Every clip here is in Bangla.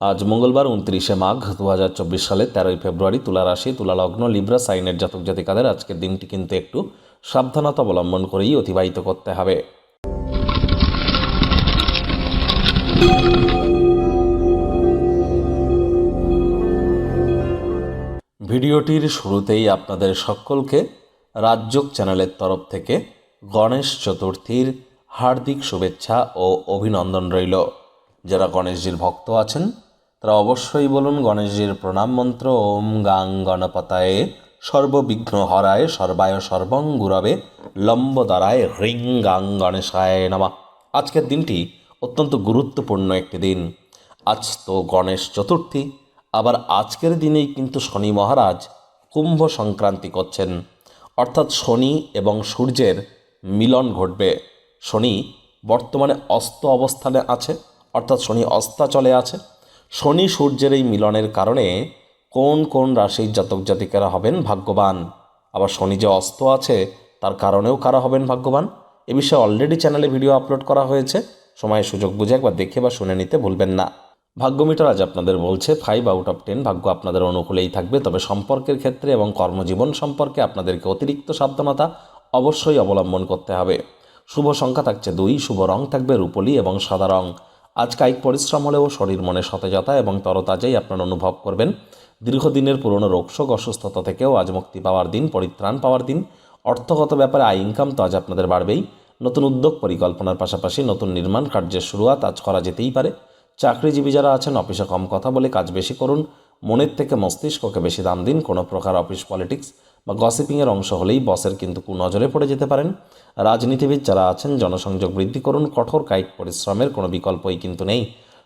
আজ মঙ্গলবার উনত্রিশে মাঘ দু হাজার চব্বিশ সালে তেরোই ফেব্রুয়ারি তুলা রাশি, তুলা লগ্ন, লিব্রা, সাইনের জাতক জাতিকাদের আজকের দিনটি কিন্তু একটু সাবধানতা অবলম্বন করেই অতিবাহিত করতে হবে। ভিডিওটির শুরুতেই আপনাদের সকলকে রাজযোগ চ্যানেলের তরফ থেকে গণেশ চতুর্থীর হার্দিক শুভেচ্ছা ও অভিনন্দন রইল। যারা গণেশজির ভক্ত আছেন তারা অবশ্যই বলুন গণেশজির প্রণাম মন্ত্র, ওম গাং গণপতায়ে সর্ববিঘ্ন হরায় সর্বায় সর্বং গুরবে লম্বদারায় হ্রিং গাং গণেশায় নামা। আজকের দিনটি অত্যন্ত গুরুত্বপূর্ণ একটি দিন। আজ তো গণেশ চতুর্থী, আবার আজকের দিনেই কিন্তু শনি মহারাজ কুম্ভ সংক্রান্তি করছেন। অর্থাৎ শনি এবং সূর্যের মিলন ঘটবে। শনি বর্তমানে অস্ত অবস্থানে আছে, অর্থাৎ শনি অস্তাচলে আছে। শনি সূর্যের এই মিলনের কারণে কোন কোন রাশির জাতক জাতিকারা হবেন ভাগ্যবান? আবার শনি যে অস্ত আছে, তার কারণেও কারা হবেন ভাগ্যবান? এ বিষয়ে অলরেডি চ্যানেলে ভিডিও আপলোড করা হয়েছে। সময় সুযোগ বুঝে একবার দেখে বা শুনে নিতে ভুলবেন না। ভাগ্যমিটার আজ আপনাদের বলছে ফাইভ আউট অফ টেন ভাগ্য আপনাদের অনুকূলেই থাকবে। তবে সম্পর্কের ক্ষেত্রে এবং কর্মজীবন সম্পর্কে আপনাদেরকে অতিরিক্ত সাবধানতা অবশ্যই অবলম্বন করতে হবে। শুভ সংখ্যা থাকছে দুই, শুভ রং থাকবে রূপলি এবং সাদা রং। আজ কায়িক পরিশ্রম হলেও শরীর মনে সতেজতা এবং তরতাজাই আপনার অনুভব করবেন। দীর্ঘদিনের পুরনো রোগশোক অসুস্থতা থেকেও আজ মুক্তি পাওয়ার দিন, পরিত্রাণ পাওয়ার দিন। অর্থগত ব্যাপারে আয় ইনকাম তো আজ আপনাদের বাড়বেই। নতুন উদ্যোগ পরিকল্পনার পাশাপাশি নতুন নির্মাণ কার্যের শুরুয়াত আজ করা যেতেই পারে। চাকরিজীবী যারা আছেন, অফিসে কম কথা বলে কাজ বেশি করুন। মনের থেকে মস্তিষ্ককে বেশি দাম দিন। কোনো প্রকার অফিস পলিটিক্স বা গসিপিংয়ের অংশ হলেই বসের কিন্তু কুনজরে পড়ে যেতে পারেন। রাজনীতিবিদ যারা আছেন, জনসংযোগ বৃদ্ধি করুন, কঠোর কায়িক পরিশ্রমের কোনো বিকল্পই কিন্তু নেই।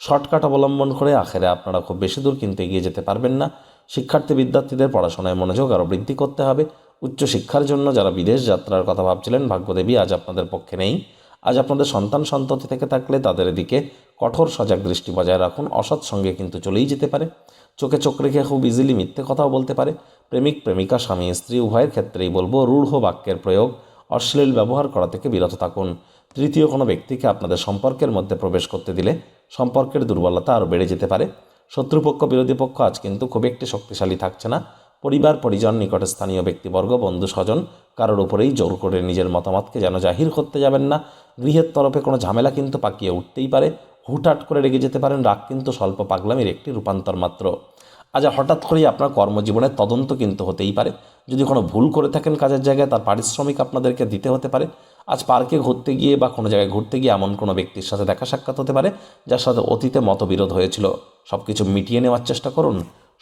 শর্টকাট অবলম্বন করে আখেরে আপনারা খুব বেশি দূর কিন্তু এগিয়ে যেতে পারবেন না। শিক্ষার্থী বিদ্যার্থীদের পড়াশোনায় মনোযোগ আরও বৃদ্ধি করতে হবে। উচ্চশিক্ষার জন্য যারা বিদেশ যাত্রার কথা ভাবছিলেন, ভাগ্যদেবী আজ আপনাদের পক্ষে নেই। আজ আপনাদের সন্তান সন্ততি থেকে থাকলে তাদের দিকে কঠোর সজাগ দৃষ্টি বজায় রাখুন। অসৎ সঙ্গে কিন্তু চলেই যেতে পারে। চোখে চোখ রেখে খুব ইজিলি মিথ্যে কথাও বলতে পারে। প্রেমিক, প্রেমিকা, স্বামী, স্ত্রী, উভয়ের ক্ষেত্রেই বলব, রূঢ় বাক্যের প্রয়োগ, অশ্লীল ব্যবহার করা থেকে বিরত থাকুন। তৃতীয় কোনো ব্যক্তিকে আপনাদের সম্পর্কের মধ্যে প্রবেশ করতে দিলে সম্পর্কের দুর্বলতা আরও বেড়ে যেতে পারে। শত্রুপক্ষ, বিরোধী পক্ষ আজ কিন্তু খুব একটি শক্তিশালী থাকছে না। পরিবার, পরিজন, নিকটে স্থানীয় ব্যক্তিবর্গ, বন্ধু, স্বজন, কারোর উপরেই জোর করে নিজের মতামতকে যেন জাহির করতে যাবেন না। গৃহের তরফে কোনো ঝামেলা কিন্তু পাকিয়ে উঠতেই পারে। হুটহাট করে রেগে যেতে পারেন, রাগ কিন্তু স্বল্প পাগলামির একটি রূপান্তর মাত্র। আজ হঠাৎ করেই আপনার কর্মজীবনের তদন্ত কিন্তু হতেই পারে। যদি কোনো ভুল করে থাকেন কাজের জায়গায়, তার পারিশ্রমিক আপনাদেরকে দিতে হতে পারে। আজ পার্কে ঘুরতে গিয়ে বা কোনো জায়গায় ঘুরতে গিয়ে এমন কোনো ব্যক্তির সাথে দেখা সাক্ষাৎ হতে পারে, যার সাথে অতীতে মতবিরোধ হয়েছিল। সব কিছু মিটিয়ে নেওয়ার চেষ্টা করুন।